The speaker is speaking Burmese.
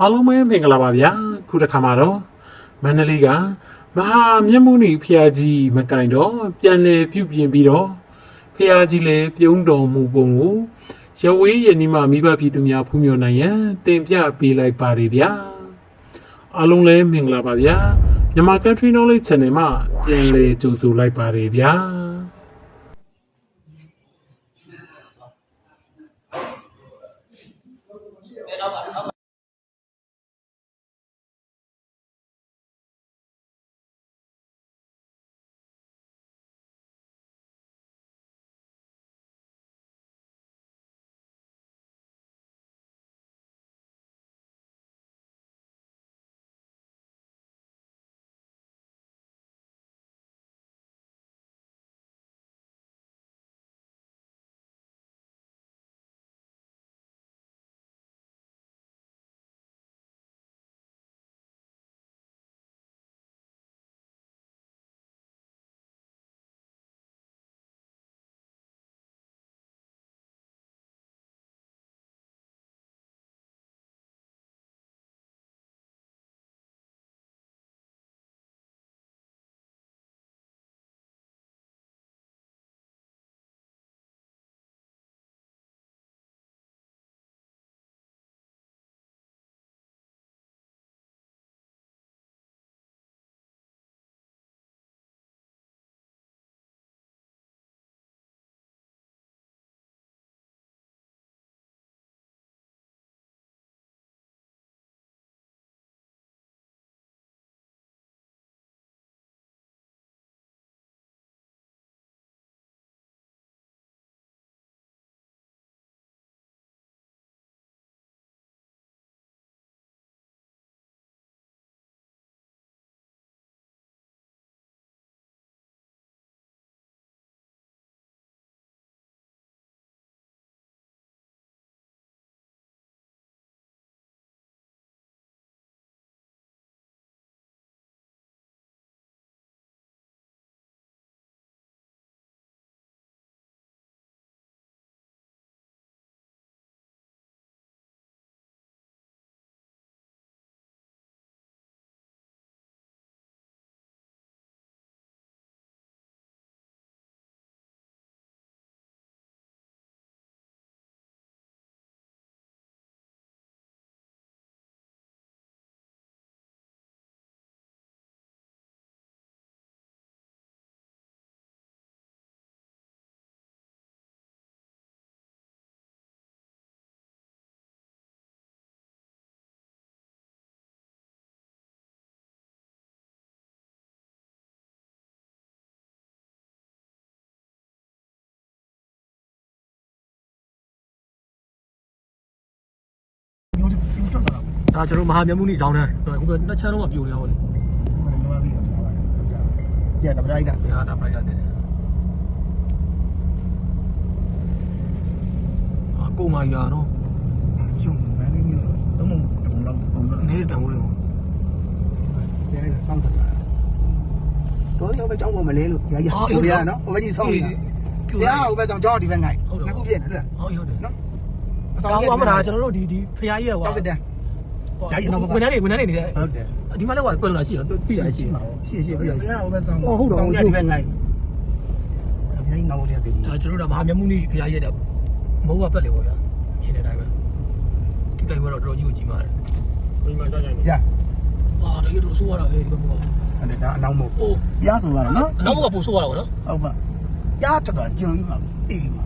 အားလုံးပဲမင်္ဂလာပါဗျာခုတစ်ခါမှာတော့မန္တလေးကမဟာမြတ်မုနီဖျားကြီးမကင်တော့ပြန်လေပြုပြင်ပြီးတော့ဖျားကြီးလည်းပြုံးတော်မူပုံကိုရဝေးရနီမမိဘပြည်သူများဖူးမြော်နိုင်ရန်တင်ပြပေးလိုက်ပါတယ်ဗျာအားလုံးလည်းမင်္ဂလာပါဗျာမြန်မာ Country Knowledge Channel မှာပြန်လေကြိုဆိုလိုက်ပါတယ်ဗျာ ဒါကျွန်တော်မဟာမြတ်မုနိဇောင်းတန်းဟိုကနှစ်ချမ်းလုံးကပြိုနေအောင်လေဘယ်လိုလဲပြီးတော့ကြာကြာကျန်တယ်ဗျာအဲ့ဒါဒါဒါပိုက်တာတဲ့အာကိုမာယာနော်ကျုံမန်းလေးမျိုးတော့မတုံလောက်တုံတော့နေတဲ့တန်ဖိုးလေးကိုရဲရစောင့်တယ်တော့ရောက်ပဲကြောင်းပေါ်မလဲလို့ရရဟိုရနော်ဟိုဘက်ကြီးစောင့်နေတာပြိုပြာလာဟိုဘက်ဆောင်ကြောင်းဒီဘက်ငိုက်နှစ်ခုပြည့်တယ်ဟုတ်လားဟုတ်ဟုတ်တယ်နော်အဆောဆောင်င်းကြီးအမနာကျွန်တော်တို့ဒီဒီဖရားကြီးကကြောက်စတဲ့ ဝန်ထမ်းတွေဝန်ထမ်းတွေနေတဲ့ဟုတ်တယ်ဒီမှာလည်းကွယ်လာရှိတော့ပြရရှိရှိရှိပြရရှိပြာဟိုဘက်ဆောင်ဆောင်ရဒီဘက်ငိုက်အများကြီးနောက်ရစီဒါကျွန်တော်တို့မဟာမြတ်မုနိဖရားကြီးတဲ့မဟုတ်ပါပက်လေပေါ့ဗျာရင်းတဲ့အတိုင်းပဲဒီကိစ္စကတော့တော်တော်ကြီးကိုကြီးမားတယ်ဘယ်မှာကြောက်ကြလဲရအာတကယ်တော့ဆိုးရတာပဲဒီဘက်မှာအဲ့ဒါအနောက်မို့အိုးပြားကတော့နော်နောက်ဘက်ကပို့ဆိုးရတာပေါ့နော်ဟုတ်ပါပြားတော်တော်ကျုံမှာအေးမှာ